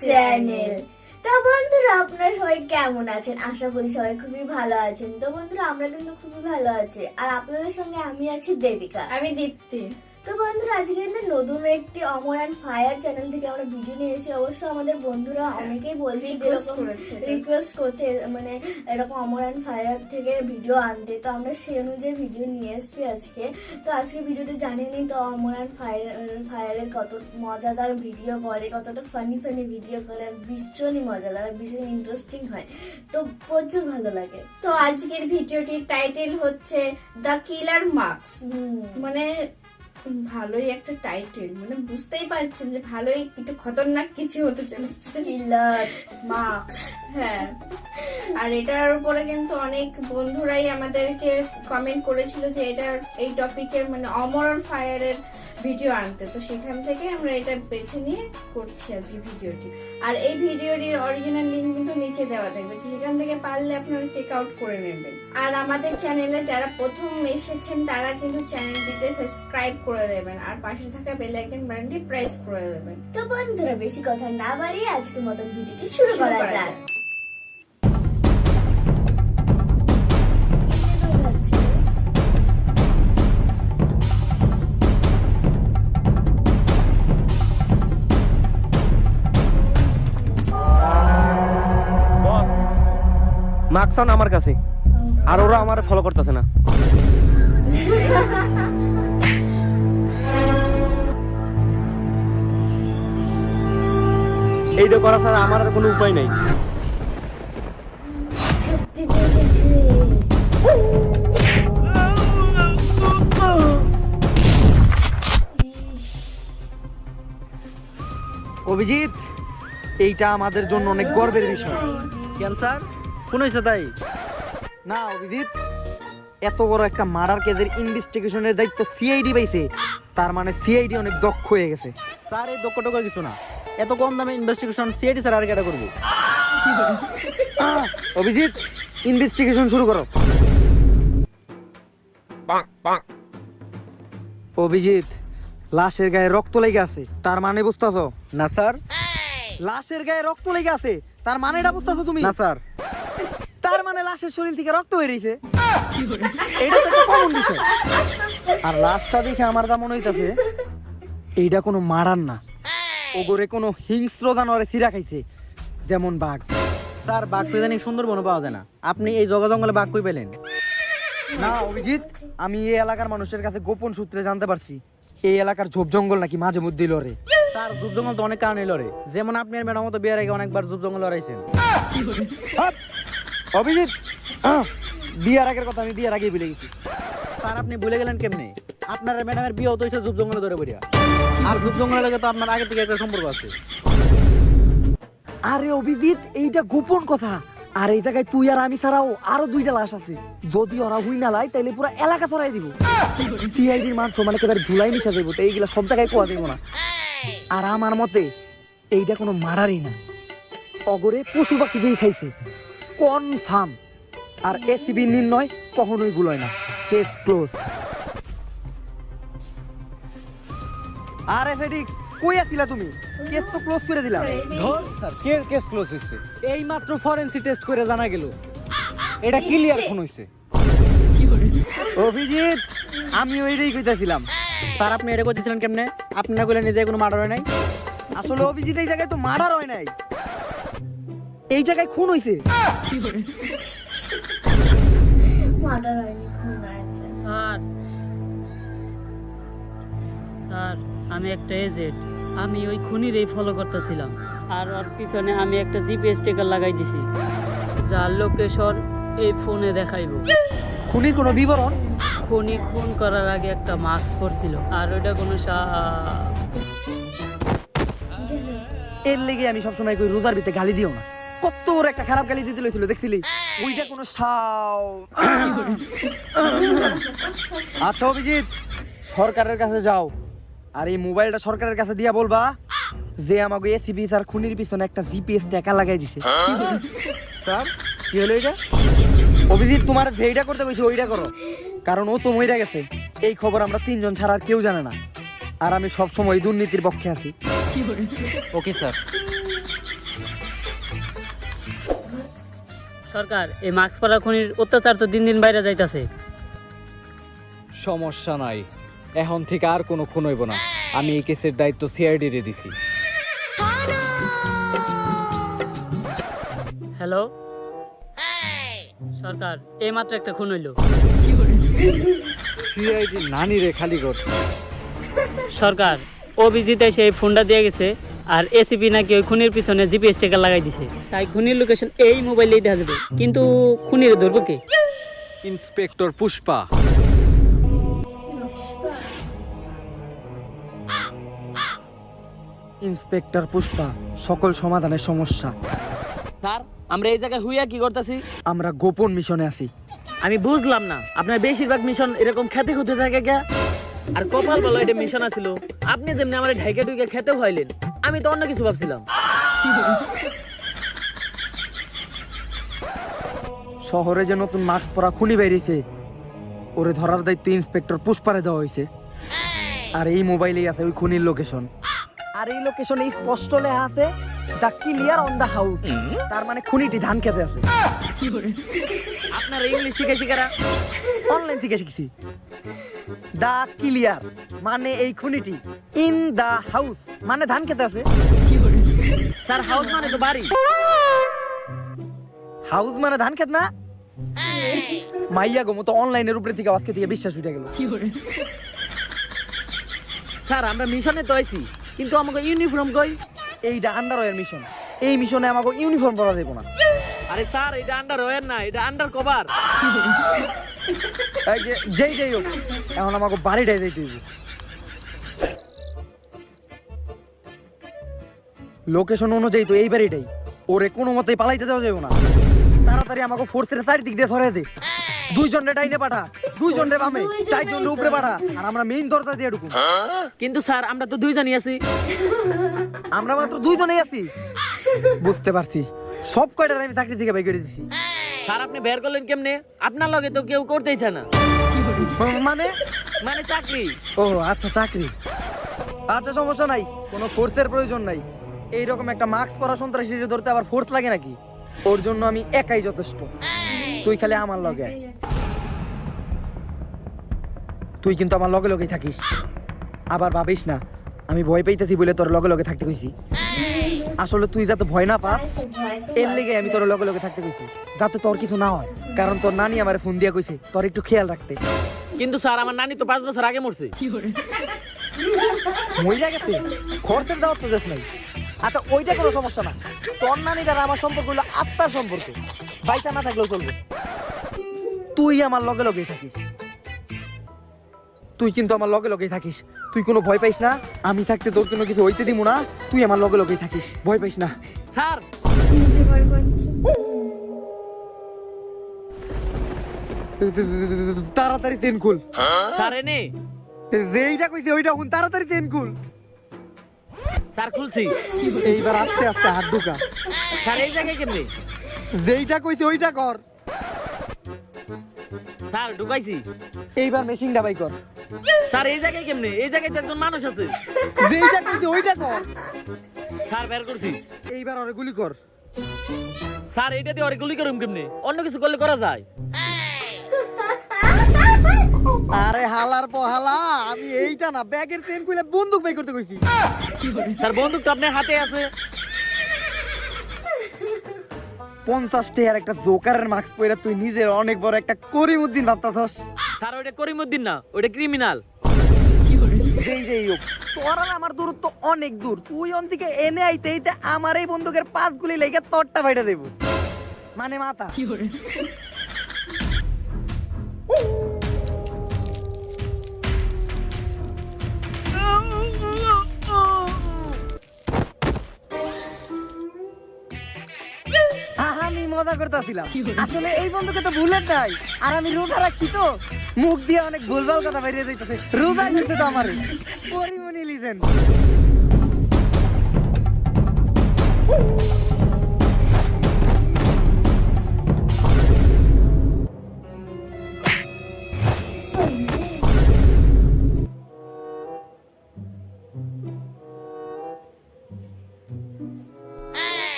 Channel তো বন্ধুরা, আপনারা সবাই কেমন আছেন? আশা করি সবাই খুবই ভালো আছেন। তো বন্ধুরা, আমরা কিন্তু খুবই ভালো আছি। আর আপনাদের সঙ্গে আমি আছি দেবিকা। আমি দীপ্তি। তো বন্ধুরা আজকে কিন্তু নতুন একটি অমর অ্যান্ড ফায়ার চ্যানেল থেকে আমরা ভিডিও নিয়ে এসেছি। অবশ্য আমাদের বন্ধুরা অনেকেই বলছে। রিকোয়েস্ট করছে মানে এরকম অমর অ্যান্ড ফায়ার থেকে ভিডিও আনতে। তো আমরা সেই অনুযায়ী ভিডিও নিয়ে এসেছি আজকে। তো আজকে ভিডিওতে জানেনি তো অমর অ্যান্ড ফায়ার ফায়ারের কত মজাদার ভিডিও করে কতটা ফানি ফানি ভিডিও করে ভীষণই মজাদার ভীষণ ইন্টারেস্টিং হয়। তো প্রচুর ভালো লাগে। তো আজকের ভিডিওটির টাইটেল হচ্ছে দ্য কিলার মার্কস মানে ভালোই একটা টাইটেল মানে বুঝতেই পারছেন যে ভালোই একটু খতরনাক কিছু হতে চলেছে। মার্কস হ্যাঁ। আর এটার উপরে কিন্তু অনেক বন্ধুরাই আমাদেরকে কমেন্ট করেছিল যে এটার এই টপিকের মানে অমর ফায়ারের ভিডিও আনতে। তো সেখান থেকে আমরা এটা বেছে নিয়ে করছি আজকে ভিডিওটি। আর এই ভিডিওটির অরিজিনাল লিঙ্ক কিন্তু নিচে দেওয়া থাকবে। সেখান থেকে পারলে আপনারা চেক আউট করে নেবেন। আর আমাদের চ্যানেলে যারা প্রথম এসেছেন তারা কিন্তু চ্যানেলটিতে সাবস্ক্রাইব করে দেবেন। আর পাশে থাকা বেল আইকন বাটনটি প্রেস করে দেবেন। তো বন্ধুরা বেশি কথা না বাড়িয়ে আজকের মতন ভিডিওটি শুরু করা যাক। মাকসান আমার কাছে। আর ওরা আমার ফলো করতেছে না। এইটা করা ছাড়া আমার আর কোনো উপায় নাই। অভিজিৎ এইটা আমাদের জন্য অনেক গর্বের বিষয়। ক্যান্সার কোন তাই? না অভিজিৎ এত বড় একটা মার্ডার কেসের ইনভেস্টিগেশনের দায়িত্ব সিআইডি পাইছে। তার মানে সিআইডি অনেক দক্ষ হয়ে গেছে। স্যার এই দক্ষ টক্ষ কিছু না। এত কম দামে ইনভেস্টিগেশন সিআইডি স্যার আর কেটা করব? অভিজিৎ ইনভেস্টিগেশন শুরু করো। অভিজিৎ লাশের গায়ে রক্ত লেগে আছে। তার মানে বুঝতেছো? না স্যার। লাশের গায়ে রক্ত লেগে আছে। তার মানে এটা বুঝতেছো তুমি? না স্যার। তার মানে লাশের শরীর থেকে রক্ত বেরিয়েছে এটা তো কমন বিষয়। আর লাশটা দেখে আমার যা মনে হইতাছে এইটা কোনো মারান না। ওগরে কোনো হিংস্র জানোয়ারে ছিঁড়া খাইছে যেমন বাঘ। স্যার বাঘ তো জানি সুন্দরবনে পাওয়া যায় না। আপনি এই জগা জঙ্গলে বাঘ কই পেলেন? না অভিজিৎ আমি এই এলাকার মানুষের কাছে গোপন সূত্রে জানতে পারছি। এই এলাকার ঝোপ জঙ্গল নাকি মাঝে মধ্যে লড়ে? স্যার জুব জঙ্গল তো অনেক কারণে লড়ে। যেমন আপনি আর ম্যাডাম মতো বিয়ের আগে অনেকবার জুব জঙ্গল লড়াইছেন। অভিজিৎ আহ, বিয়ার আগের কথা আমি বিয়ার আগেই ভুলে গেছি। স্যার আপনি ভুলে গেলেন কেমনে? আপনার ম্যাডামের বিয়ে হতো হয়েছে জুব জঙ্গলে ধরে পড়িয়া। আর জুব জঙ্গলের লাগে তো আপনার আগে থেকে একটা সম্পর্ক আছে। আরে অভিজিৎ এইটা গোপন কথা। আর এই জায়গায় তুই আর আমি ছাড়াও আরও দুইটা লাশ আছে। যদি ওরা হুই না লাই তাইলে পুরো এলাকা ছড়াই দিব। সিআইডির মান সমান একেবারে ধুলাই মিশা দেবো, তো এইগুলা সব জায়গায় কোয়া দেবো না। আর আমার মতে, এইটা কোনো মারারই না। অগরে পশু পাখি দিয়ে খাইছে, কনফার্ম। আর এসিবি নির্ণয় কখনোই ভুলয় না। Case close. আর এফএডিক্স কই আছিলা তুমি? কেস তো ক্লোজ করে দিলাম। স্যার কে কেস ক্লোজ হইছে? এই মাত্র ফরেনসিক টেস্ট করে জানা গেল। এটা ক্লিয়ার খুন হইছে। অভিজিৎ আমি ওইটাই কইতাছিলাম। স্যার আপনি এটা করতেছিলেন কেমনে? আপনি না কইলেন নিজে কোনো মার্ডার হয় নাই? আসলে অভিজিৎ এই জায়গায় তো মার্ডার হয় নাই। এই জায়গায় খুন হইছে। মার্ডার হয়নি খুন হয়েছে। স্যার স্যার আমি একটা এজেন্ট আমি ওই খুনিরই ফলো করতেছিলাম। আর ওর পিছনে আমি একটা জিপিএস স্টিকার লাগাই দিছি। যার লোকেশন এই ফোনে দেখাইবো। খুনির কোনো বিবরণ? খুনি খুন করার আগে একটা মাস্ক পরছিল আর ওইটা কোনো সা- এর লেগে আমি সবসময় কই রোজার ভিতরে গালি দিও না। কত বড় একটা খারাপ গালি দিতে লইছিল দেখছিলি? ওইটা কোনো সাও। আচ্ছা অভিজিৎ সরকারের কাছে যাও। আর এই মোবাইলটা সরকারের কাছে দিয়া বলবা যে আমাকে এসিবি আর খুনির পিছনে একটা জিপিএস টাকা লাগাই দিছে। স্যার কি হলো এটা? অভিজিৎ তোমার যেইটা করতে কইছে ওইটা করো। কারণ ও তো মইরা গেছে। এই খবর আমরা তিনজন ছাড়া আর কেউ জানে না। আর আমি সব সময় দুর্নীতির পক্ষে আছি। Okay sir. সরকার এই মাস্ক পরা খুনির অত্যাচার তো দিন দিন বাইরে যাইতাছে। সমস্যা নাই। এখন থেকে আর কোনো খুন হইব না। আমি এই কেসের দায়িত্ব সিআইডি রে দিছি। হ্যালো? সরকার এই মাত্র একটা খুন হইল। সিআইডি নানি রে খালি কর। সরকার অভিজিৎ এসে এই ফোনটা দিয়ে গেছে আর এসিপি নাকি ওই খুনির পিছনে জিপিএস টেকার লাগাই দিছে। তাই খুনির লোকেশন এই মোবাইলেই দেখা যাবে। কিন্তু খুনির ধরবো কে? ইন্সপেক্টর পুষ্পা। ইন্সপেক্টর পুষ্পা সকল সমাধানের সমস্যা। স্যার আমরা এই জায়গায় হুইয়া কি করতেছি? আমরা গোপন মিশনে আছি। আমি বুঝলাম না আপনার বেশিরভাগ মিশন এরকম খেতে খুঁজতে থাকে কে? আর কপাল বলো এটা মিশন আছিল। আপনি যেমনি আমার ঢাইকে ঢুকে খেতে হইলেন আমি তো অন্য কিছু ভাবছিলাম। শহরে যে নতুন মাস্ক পরা খুনি বেরিয়েছে ওরে ধরার দায়িত্ব ইন্সপেক্টর পুষ্পারে দেওয়া হয়েছে। আর এই মোবাইলেই আছে ওই খুনির লোকেশন আর এই লোকেশনে স্পষ্ট লেখা আছে the clear on the house তার মানে খুনিটি ধান খেতে আছে। আপনার ইংলিশ শিখে শিখারা অনলাইন থেকে শিখছি। দা ক্লিয়ার মানে এই খুনিটি। ইন দা হাউস মানে ধান খেতে আছে। স্যার হাউস মানে তো বাড়ি। হাউস মানে ধান খেত না? মাইয়া গো মতো অনলাইনের উপরে থেকে আজকে থেকে বিশ্বাস উঠে গেল। স্যার আমরা মিশনে তো আইছি। কিন্তু আমাকে ইউনিফর্ম কই? এইটা আন্ডার মিশন এই মিশনে আমাকে ইউনিফর্ম পরা যাব না। আরে স্যার এটা আন্ডার ওয়ার না এটা আন্ডার কভার এই যে- যেই যেই হোক এখন আমাকে বাড়িটাই যাইতে হইব। লোকেশন অনুযায়ী তো এই বাড়িটাই। ওরে কোনো মতেই পালাইতে দেওয়া যাবে না। তাড়াতাড়ি আমাকে ফোর্সের চারিদিক দিয়ে ধরে দে। দুইজন রে ডাইনে পাঠা দুইজন রে বামে চারজন রে উপরে পাঠা আর আমরা মেইন দরজা দিয়ে ঢুকুন কিন্তু স্যার আমরা তো দুইজনই আছি। আমরা মাত্র দুইজনেই আছি। বুঝতে পারছি। সব কয়টার আমি চাকরি থেকে বের করে দিছি। স্যার আপনি বের করলেন কেমনে? আপনার লগে তো কেউ করতেই চায় না। মানে? মানে চাকরি। ও আচ্ছা চাকরি। আচ্ছা সমস্যা নাই। কোনো ফোর্সের প্রয়োজন নাই। এইরকম একটা মাস্ক পরা সন্ত্রাসী ধরতে আবার ফোর্স লাগে নাকি? ওর জন্য আমি একাই যথেষ্ট। তুই খালি আমার লগে। তুই কিন্তু আমার লগে লগেই থাকিস। আবার ভাবিস না আমি ভয় পাইতেছি বলে তোর লগে লগে থাকতে কইছি। আসলে তুই যাতে ভয় না পাস এর লেগে আমি তোর লগে লগে থাকতে কইছি। যাতে তোর কিছু না হয় কারণ তোর নানি আমার ফোন দিয়া কইছে তোর একটু খেয়াল রাখতে। কিন্তু স্যার আমার নানি তো পাঁচ বছর আগে মরছে। মহিলা গেছে? খরচের দাওয়াত তো দেশ নাই। আচ্ছা ওইটা কোনো সমস্যা না। তোর নানির আর আমার সম্পর্ক হলো আত্মার সম্পর্ক। বাইসা না থাকলেও চলবে। তুই আমার লগে লগেই থাকিস। তুই কিন্তু আমার লগে লগেই থাকিস। তুই কোনো ভয় পাইস না আমি থাকতে তোর কোনো কিছু হইতে দিব না তুই আমার লগে লগেই থাকিস। ভয় পাইস না। স্যার! তাড়াতাড়ি তেন খুল। স্যার এনে। যেইটা কইছে ওইটা হুন তাড়াতাড়ি তেন খুল। স্যার খুলছি। এইবার আস্তে আস্তে হাত ঢুকা। স্যার এই জায়গায় কেমনে? যেইটা কইছে ওইটা কর। স্যার ঢুকাইছি। এইবার মেশিনটা বাই কর। স্যার এই জায়গায় কেমনে? এই জায়গায় তো একজন মানুষ আছে। যেইটা কইছে ওইটা কর। স্যার বের করছি। এইবার ওরে গুলি কর। স্যার এইটা দিয়ে অরে গুলি করুম কেমনে? অন্য কিছু করলে করা যায়। আরে হালার পহালা আমি এইটা না ব্যাগের চেন কইলে বন্দুক বাই করতে কইছি। স্যার বন্দুক তো আপনার হাতে আছে। পঞ্চাশ টেয়ার একটা জোকারের মাস্ক পরে তুই নিজের অনেক বড় একটা করিমুদ্দিন ভাবতাছস। স্যার ওইটা করিমুদ্দিন না ওইটা ক্রিমিনাল যেই যেই হোক তোর আর আমার দূরত্ব অনেক দূর। তুই অন থেকে এনে আইতে আইতে আমার এই বন্দুকের পাঁচ গুলি লেগে তোরটা বাইটা দেব। মানে মাথা মজা করতেছিলাম। আসলে এই বন্ধুকে তো ভুলের নাই। আর আমি রোজা রাখছি তো। মুখ দিয়ে অনেক গোলবাল কথা বেরিয়ে যাইতেছে। রোজা কিন্তু তো আমার। পরিমণি লিজেন।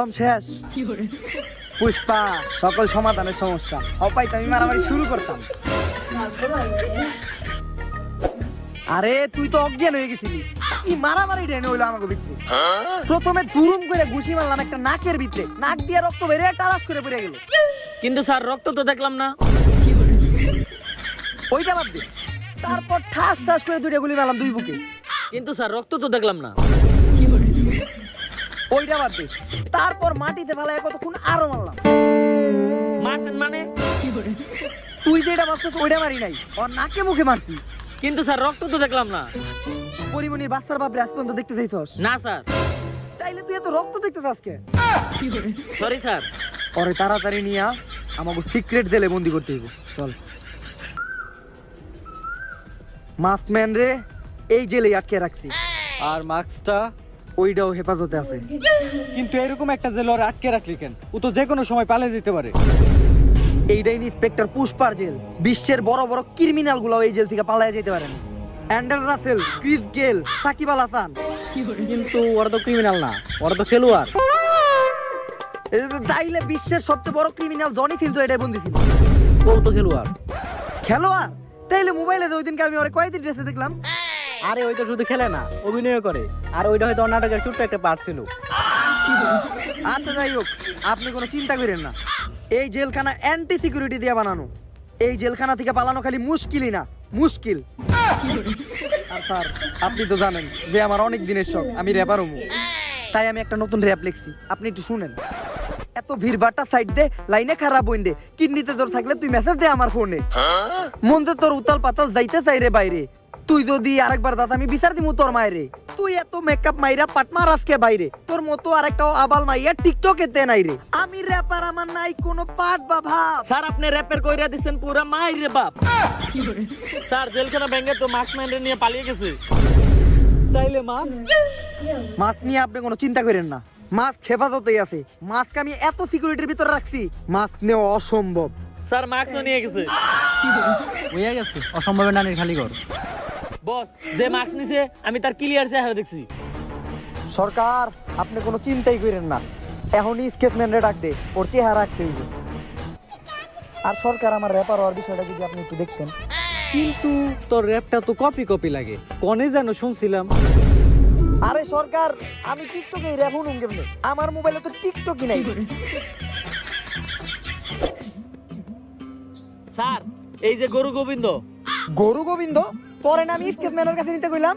দম শেষ। পুষ্পা সকল সমাধানের সমস্যা। অপাই আমি মারামারি শুরু করতাম। আরে তুই তো অজ্ঞান হয়ে গেছিলি। কি মারামারি ডেনে হইল আমাকে ভিতরে। প্রথমে দুরুম করে ঘুষি মারলাম একটা নাকের ভিতরে। নাক দিয়ে রক্ত বেরিয়ে টালাস করে পড়ে গেল। কিন্তু স্যার রক্ত তো দেখলাম না। ওইটা বাদ দে। তারপর ঠাস ঠাস করে দুইটা গুলি মারলাম দুই বুকে। কিন্তু স্যার রক্ত তো দেখলাম না। ওইটা বাদ দে। তারপর মাটিতে ফেলায় কতক্ষণ আরও মারলাম। মারছেন মানে? তুই যেটা মারছিস ওইটা মারি নাই। ওর নাকে মুখে মারছি। কিন্তু স্যার রক্ত তো দেখলাম না। পরিমণির বাচ্চার বাপ আজ পর্যন্ত দেখতে চাইছস? না স্যার। তাইলে তুই এত রক্ত দেখতে চাসকে সরি স্যার। পরে তাড়াতাড়ি নিয়ে আ, আমাকে সিক্রেট জেলে বন্দি করতে হইব। চল। মাস্কম্যান রে এই জেলে আটকে রাখছি। আর মাস্কটা ওইটাও হেফাজতে আছে। কিন্তু এরকম একটা জেল ওর আটকে রাখলি কেন? ও তো যে কোনো সময় পালিয়ে যেতে পারে। এইটাই ইন্সপেক্টর পুষ্পার জেল। বিশ্বের বড় বড় ক্রিমিনালগুলো এই জেল থেকে পালায় যেতে পারেন অ্যান্ডার রাসেল ক্রিস গেল সাকিব আল হাসান। কিন্তু ওরা তো ক্রিমিনাল না ওরা তো খেলোয়াড়। তাইলে বিশ্বের সবচেয়ে বড় ক্রিমিনাল জনি ফিল তো এটাই বন্দি ছিল। ও তো খেলোয়াড়। খেলোয়াড়? তাইলে মোবাইলে ওই দিনকে আমি ওরে কয়েকদিন ড্রেসে দেখলাম। আরে ওই তো শুধু খেলে না অভিনয় করে। আর ওইটা হয়তো নাটকের ছোট্ট একটা পার্ট ছিল। আচ্ছা যাই হোক আপনি কোনো চিন্তা করেন না। এই জেলখানা অ্যান্টি সিকিউরিটি দিয়ে বানানো। এই জেলখানা থেকে পালানো খালি মুশকিলই না মুশকিল। আর স্যার আপনি তো জানেন যে আমার অনেক দিনের শখ আমি র্যাপার হব। তাই আমি একটা নতুন র্যাপ লিখছি আপনি একটু শুনেন। এত ভিড়ভাট্টা সাইড দে লাইনে খারাপ হইন দে। কিডনিতে তোর থাকলে তুই মেসেজ দে আমার ফোনে মন যে তোর উতাল পাতাল যাইতে চাই রে বাইরে। তুই যদি আরেকবার দাদা আমি বিচার দিমু তোর মায়েরে। তুই এত মেকআপ মাইরা পাটমার আজকে বাইরে। তোর মতো আরেকটা আবাল মাইয়া টিকটকে তে নাই রে। আমি র্যাপার আমার নাই কোনো পাট বা ভাব। স্যার আপনি র্যাপের কইরা দিছেন পুরা মাই রে বাপ। স্যার জেলখানা ব্যাঙ্গে তো মাস্ক ম্যান নিয়ে পালিয়ে গেছে। তাইলে মা? মাছ নিয়ে আপনি কোনো চিন্তা করেন না। মাছ হেফাজতেই আছে। মাছকে আমি এত সিকিউরিটির ভিতরে রাখছি মাছ নেওয়া অসম্ভব। স্যার মাস্ক নিয়ে গেছে। হয়ে গেছে। অসম্ভবের নানির খালি ঘর। বস যে মাস্ক নিছে আমি তার ক্লিয়ার চেহারা দেখছি। সরকার আপনি কোনো চিন্তাই করেন না। এখনই স্কেচম্যানরে ডাক দে ওর চেহারা রাখতে হইবে। আর সরকার আমার র্যাপার হওয়ার বিষয়টা যদি আপনি একটু দেখতেন। কিন্তু তোর র্যাপটা তো কপি কপি লাগে। কনে যেন শুনছিলাম। আরে সরকার আমি টিকটকে র্যাপ শুনুন কেমনে? আমার মোবাইলে তো টিকটকই নাই। স্যার এই যে গরু গোবিন্দ। গরু গোবিন্দ? পরে না আমি স্কেচম্যানের কাছে নিতে কইলাম।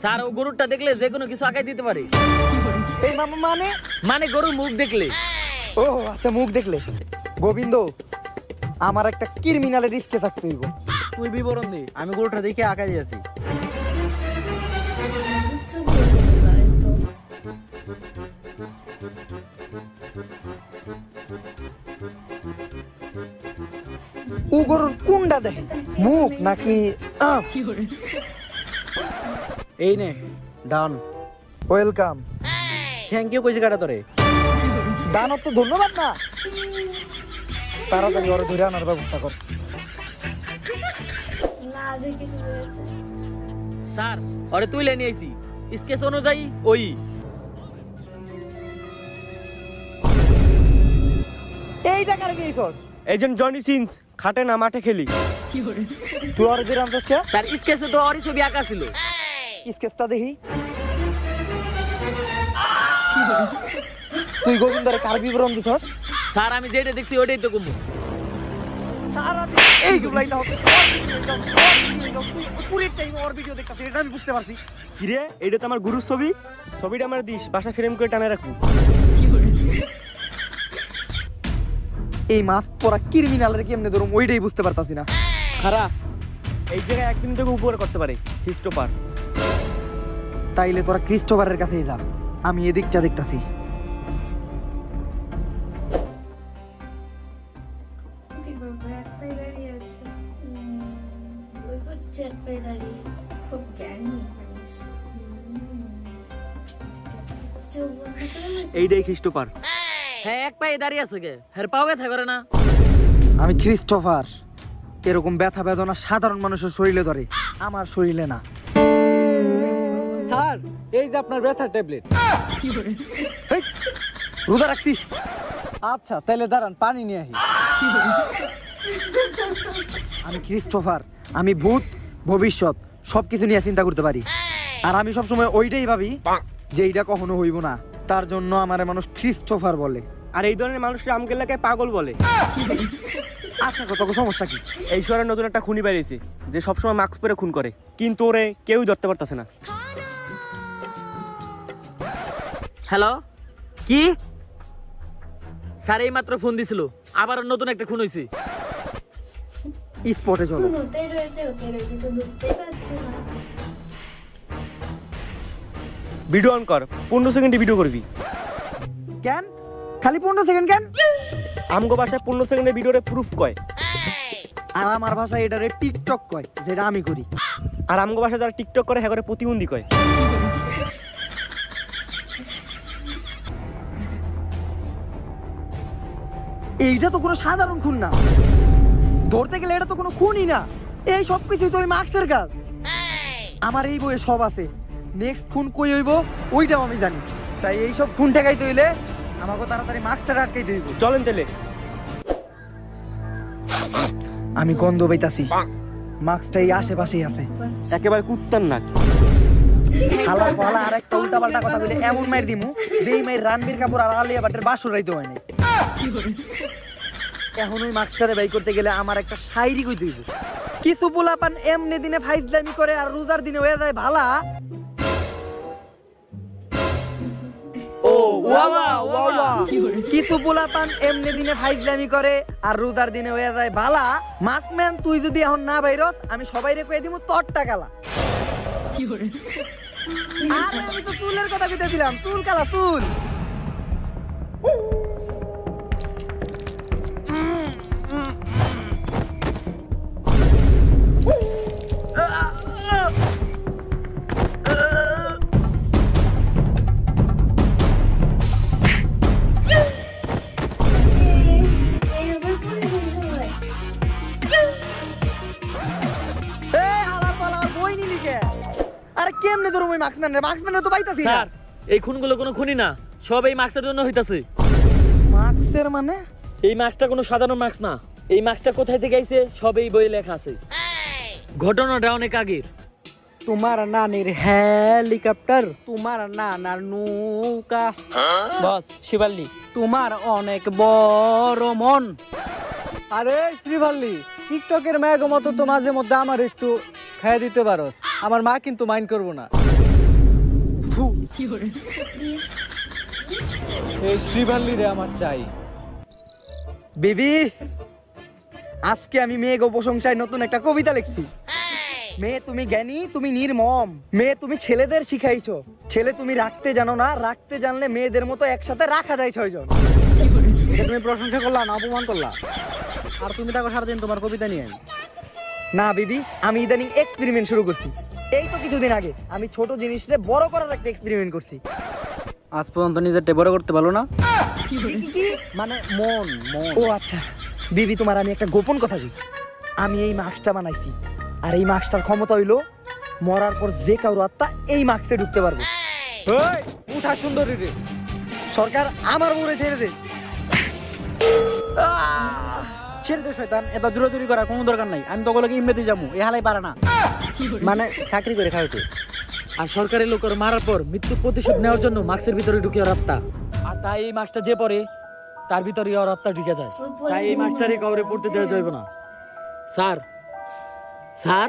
স্যার ও গরুটা দেখলে যে কোনো কিছু আঁকাই দিতে পারে। এই মামা মানে? মানে গরুর মুখ দেখলে। ও আচ্ছা মুখ দেখলে। গোবিন্দ আমার একটা ক্রিমিনালের রিস্কে থাকতে হইব। তুই বিবরণ দে আমি গরুটা দেখে আঁকা দিয়েছি। ও গরুর কোনটা দেখে মুখ নাকি এই নে ডান। ওয়েলকাম। থ্যাংক ইউ কইছি কাটা তোরে। দানব তো ধন্যবাদ না। তাড়াতাড়ি ওরা ধরে আনার ব্যবস্থা কর। স্যার ওরে তুইলে নিয়ে আইছি। স্কেচ অনুযায়ী ওই। এই টাকার নিয়েছস এজেন্ট জনি সিন্স। খাটে না মাঠে খেলি। তুই আর আনছস কে? স্যার স্কেচে তো ওরই ছবি আঁকা ছিল। স্কেচটা দেখি। তুই গোবিন্দরে কার বিবরণ দিছস? স্যার আমি যেটা দেখছি ওইটাই তো সারা এই গুলাই দাও পুরো টাইম ওর ভিডিও দেখতাছি এটা আমি বুঝতে পারছি। কিরে এটা তো আমার গুরুর ছবি। ছবিটা আমার দিস বাসা ফ্রেম করে টানে রাখব। এই মাছ পরা ক্রিমিনালের কেমনে ধরুম ওইটাই বুঝতে পারতাছি না খারাপ এই জায়গায় একদিন থেকে উপকার করতে পারে খ্রিস্টোপার তাইলে তোরা ক্রিস্টোফারের কাছেই যা আমি এদিকটা দেখতাছি এক এক এইটাই খ্রিস্টোপার হ্যাঁ এক পায়ে দাঁড়িয়ে আছে কে হের পাও ব্যথা করে না। আমি ক্রিস্টোফার। এরকম ব্যথা বেদনা সাধারণ মানুষের শরীরে ধরে। আমার শরীরে না। স্যার এই যে আপনার ব্যথার ট্যাবলেট। রোজা রাখছি। আচ্ছা তাহলে দাঁড়ান পানি নিয়ে আহি আমি ক্রিস্টোফার আমি ভূত ভবিষ্যৎ সবকিছু নিয়ে চিন্তা করতে পারি। আর আমি সবসময় ওইটাই ভাবি যে এইটা কখনো হইব না। তার জন্য আমার মানুষ ক্রিস্টোফার বলে। আর এই ধরনের মানুষ আমাকে এলাকায় পাগল বলে। আচ্ছা কত সমস্যা কি? এই শহরে নতুন একটা খুনি বেরিয়েছে যে সবসময় মাস্ক পরে খুন করে। কিন্তু ওরে কেউই ধরতে পারতেছে না। হ্যালো? কি? স্যার এই মাত্র ফোন দিছিল। আবার নতুন একটা খুন হয়েছে স্পটে চলো। ভিডিও অন কর। পনেরো সেকেন্ডে ভিডিও করবি। কেন? খালি পনেরো সেকেন্ড কেন? আমগো বাসায় পনেরো সেকেন্ডের ভিডিওরে প্রুফ কয়। আর আমার ভাষায় এটারে টিকটক কয় যেটা আমি করি। আর আমগো ভাষায় যারা টিকটক করে হ্যাঁ করে প্রতিবন্ধী কয়। এইটা তো কোনো সাধারণ খুন না। ধরতে গেলে এটা তো কোনো খুনই না। এই সব কিছুই তো ওই মার্কসের কাজ আমার এই বইয়ে সব আছে। নেক্সট খুন কই হইব? ওইটাও আমি জানি। তাই এই সব খুন ঠেকাইতে হইলে আমাকে তাড়াতাড়ি মাস্টার আটকাইতে হইব। চলেন তেলে আমি গন্ধ পাইতাছি। মার্কসটা এই আশেপাশেই আছে। একেবারে কুত্তার নাক। খালা পালা আর একটা উল্টা পাল্টা কথা বলে এমন মাইর দিমু যেই মাইর রানবীর কাপুর আর আলিয়া ভাটের বাসর রাইতে হয় নাই। এখন ওই মাস্টারে বাই করতে গেলে আমার একটা শায়রি কইতে হইব। কিছু পোলাপান এমনি দিনে ফাইজলামি করে আর রোজার দিনে হয়ে যায় ভালা। এমনি দিনে ফাইজলামি করে আর রোজার দিনে হয়ে যায় মাসম্যান তুই যদি এখন না বাইরত আমি সবাই রে কয়ে দিব তোর টাকালা আরে আমি তো চুলের কথা কইতেছিলাম, চুল কালা, চুল। মাস্কম্যান রে তো পাইতাছি না। স্যার এই খুনগুলো কোনো খুনি না সব এই মাস্কের জন্য হইতাছে। মাস্কের মানে? এই মাস্কটা কোনো সাধারণ মাস্ক না এই মাস্কটা কোথায় থেকে আইছে সব এই বইয়ে লেখা আছে। ঘটনাটা অনেক আগের। তোমার নানির হেলিকপ্টার তোমার নানার নৌকা। বস শিবাল্লি। তোমার অনেক বড় মন। আরে শ্রীভাল্লি টিকটকের মেয়ের মতো তো মাঝে মধ্যে আমার একটু খাইয়ে দিতে পারো। আমার মা কিন্তু মাইন্ড করব না। এই শ্রীভাল্লি রে আমার চাই। বেবি আজকে আমি প্রশংসায় নতুন একটা কবিতা লিখছি। মেয়ে তুমি জ্ঞানী তুমি নির্মম। মেয়ে তুমি ছেলেদের শিখাইছো। ছেলে তুমি রাখতে জানো না রাখতে জানলে মেয়েদের মতো একসাথে রাখা যায় ছয়জন। এটা তুমি প্রশংসা করলা না অপমান করলা? আর তুমি দেখো সারাদিন তোমার কবিতা নিয়ে না বিবি আমি ইদানিং এক্সপেরিমেন্ট শুরু করছি। এই তো কিছুদিন আগে আমি ছোট জিনিসটা বড় করার একটা এক্সপেরিমেন্ট করছি। আজ পর্যন্ত নিজেরটা বড় করতে পারল না? মানে মন মন। ও আচ্ছা। বিবি তোমার আমি একটা গোপন কথা বলি। আমি এই মাস্কটা বানাইছি। আর এই মাস্কটার ক্ষমতা হইল মরার পর যে কারও আত্মা এই মাস্কে ঢুকতে পারবে। উঠা সুন্দরী রে। সরকার আমার উপরে ছেড়ে দে। ছেড়ে দে শয়তান। এত দূরদূরি করার কোনো দরকার নাই। আমি তোগুলোকে ইমরেতে যাব। এ হালাই পারে না। মানে চাকরি করে খাওয়াইতে। আর সরকারি লোকের মারার পর মৃত্যু প্রতিশোধ নেওয়ার জন্য মাস্কের ভিতরে ঢুকিয়ে রাত্তা আত্মা আর তাই এই মাস্কটা যে পরে তার ভিতরে ইয়া আত্মা ঢুকে যায়। তাই এই মাস্টারই কবরে পড়তে দেওয়া যাবে না। স্যার স্যার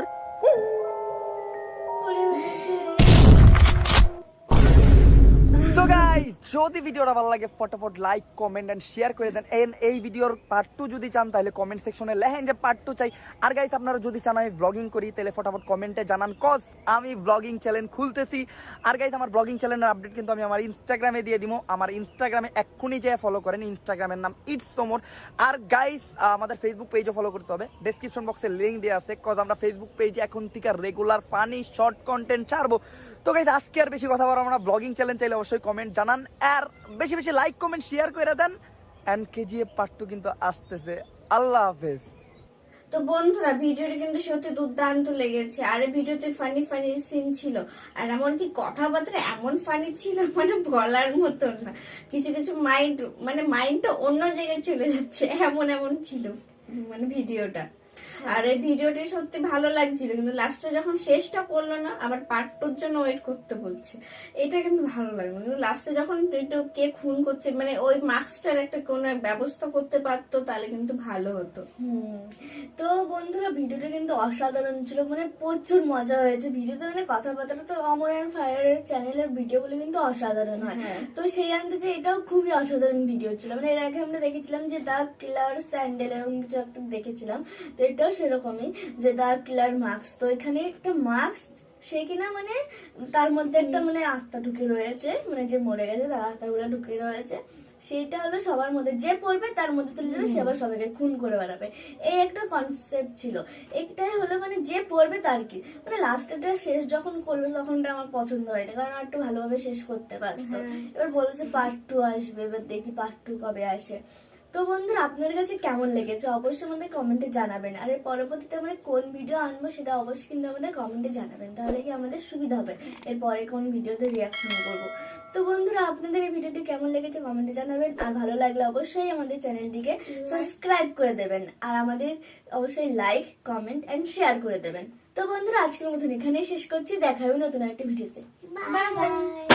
যদি ভিডিওটা ভালো লাগে, ফটাফট লাইক কমেন্ট অ্যান্ড শেয়ার করে দেন। এন্ড এই ভিডিওর পার্ট টু যদি চান, তাহলে কমেন্ট সেকশনে লেখেন যে পার্ট টু চাই। আর গাইস আপনারা যদি চান আমি ব্লগিং করি, তাহলে ফটাফট কমেন্টে জানান। কজ আমি ব্লগিং চ্যানেল খুলতেছি। আর গাইস আমার ব্লগিং চ্যানেলের আপডেট কিন্তু আমি আমার ইনস্টাগ্রামে দিয়ে দিব আমার ইনস্টাগ্রামে এক্ষুনি যে ফলো করেন। ইনস্টাগ্রামের নাম ইটস সোমর আর গাইস আমাদের ফেসবুক পেজও ফলো করতে হবে। ডেসক্রিপশন বক্সে লিঙ্ক দেওয়া আছে। কজ আমরা ফেসবুক পেজে এখন থেকে রেগুলার ফানি শর্ট কন্টেন্ট ছাড়বো। তো গাইজ আজকে আর বেশি কথা বলব আমরা ব্লগিং চ্যানেল চাইলে অবশ্যই কমেন্ট জানান, আর বেশি বেশি লাইক কমেন্ট শেয়ার করে দেন এন্ড কেজিএফ পার্ট টু কিন্তু আসতেছে। আল্লাহ হাফেজ। তো বন্ধুরা, ভিডিওটা কিন্তু সত্যি দুর্দান্ত লেগেছে, আর ভিডিওতে ফানি ফানি সিন ছিল, আর এমনকি কথাবার্তা এমন ফানি ছিল মানে বলার মতো না। কিছু কিছু মাইন্ড মানে মাইন্ডটা অন্য জায়গায় চলে যাচ্ছে, এমন এমন ছিল মানে ভিডিওটা। আর এই ভিডিওটি সত্যি ভালো লাগছিল কিন্তু লাস্টে যখন শেষটা করল না আবার পার্ট টুর জন্য ওয়েট করতে বলছে। এটা কিন্তু ভালো লাগল কিন্তু লাস্টে যখন একটু কে খুন করছে মানে ওই মাস্কটার একটা কোনো ব্যবস্থা করতে পারতো তাহলে কিন্তু ভালো হতো। তো বন্ধুরা ভিডিওটা কিন্তু অসাধারণ ছিল মানে প্রচুর মজা হয়েছে। ভিডিওতে মানে কথাবার্তা তো অমর অ্যান্ড ফায়ারের চ্যানেলের ভিডিওগুলো কিন্তু অসাধারণ হয়। হ্যাঁ। তো সেই আনতে যে এটাও খুবই অসাধারণ ভিডিও ছিল। মানে এর আগে আমরা দেখেছিলাম যে দা কিলার স্যান্ডেল এরকম কিছু একটা দেখেছিলাম। তো এটাও সেরকমই যে দা কিলার মাস্ক। তো এখানে একটা মাস্ক সে কিনা মানে তার মধ্যে একটা মানে আত্মা ঢুকে রয়েছে মানে যে মরে গেছে তার আত্মাগুলো ঢুকে রয়েছে। সেইটা হলো সবার মধ্যে যে পড়বে তার মধ্যে চলে যাবে সে আবার সবাইকে খুন করে বেড়াবে। এই একটা কনসেপ্ট ছিল। একটাই হলো মানে যে পড়বে তার কি? মানে লাস্টেটা শেষ যখন করল তখনটা আমার পছন্দ হয়নি কারণ আর একটু ভালোভাবে শেষ করতে পারতো। এবার বলেছে পার্ট টু আসবে এবার দেখি পার্ট টু কবে আসে। তো বন্ধুরা, আপনাদের কাছে কেমন লেগেছে? অবশ্যই আমাদের কমেন্টে জানাবেন। আর এর পরবর্তীতে আমরা কোন ভিডিও আনব সেটা অবশ্যই কিন্তু আমাদের কমেন্টে জানাবেন। তাহলে কি আমাদের সুবিধা হবে? এরপরে কোন ভিডিওতে রিয়াকশন করব? তো বন্ধুরা, আপনাদের এই ভিডিওটি কেমন লেগেছে কমেন্টে জানাবেন। আর ভালো লাগলে অবশ্যই আমাদের চ্যানেলটিকে সাবস্ক্রাইব করে দেবেন। আর আমাদের অবশ্যই লাইক কমেন্ট অ্যান্ড শেয়ার করে দেবেন। তো বন্ধুরা, আজকের মতন এখানেই শেষ করছি। দেখা হবে নতুন একটা ভিডিওতে বাই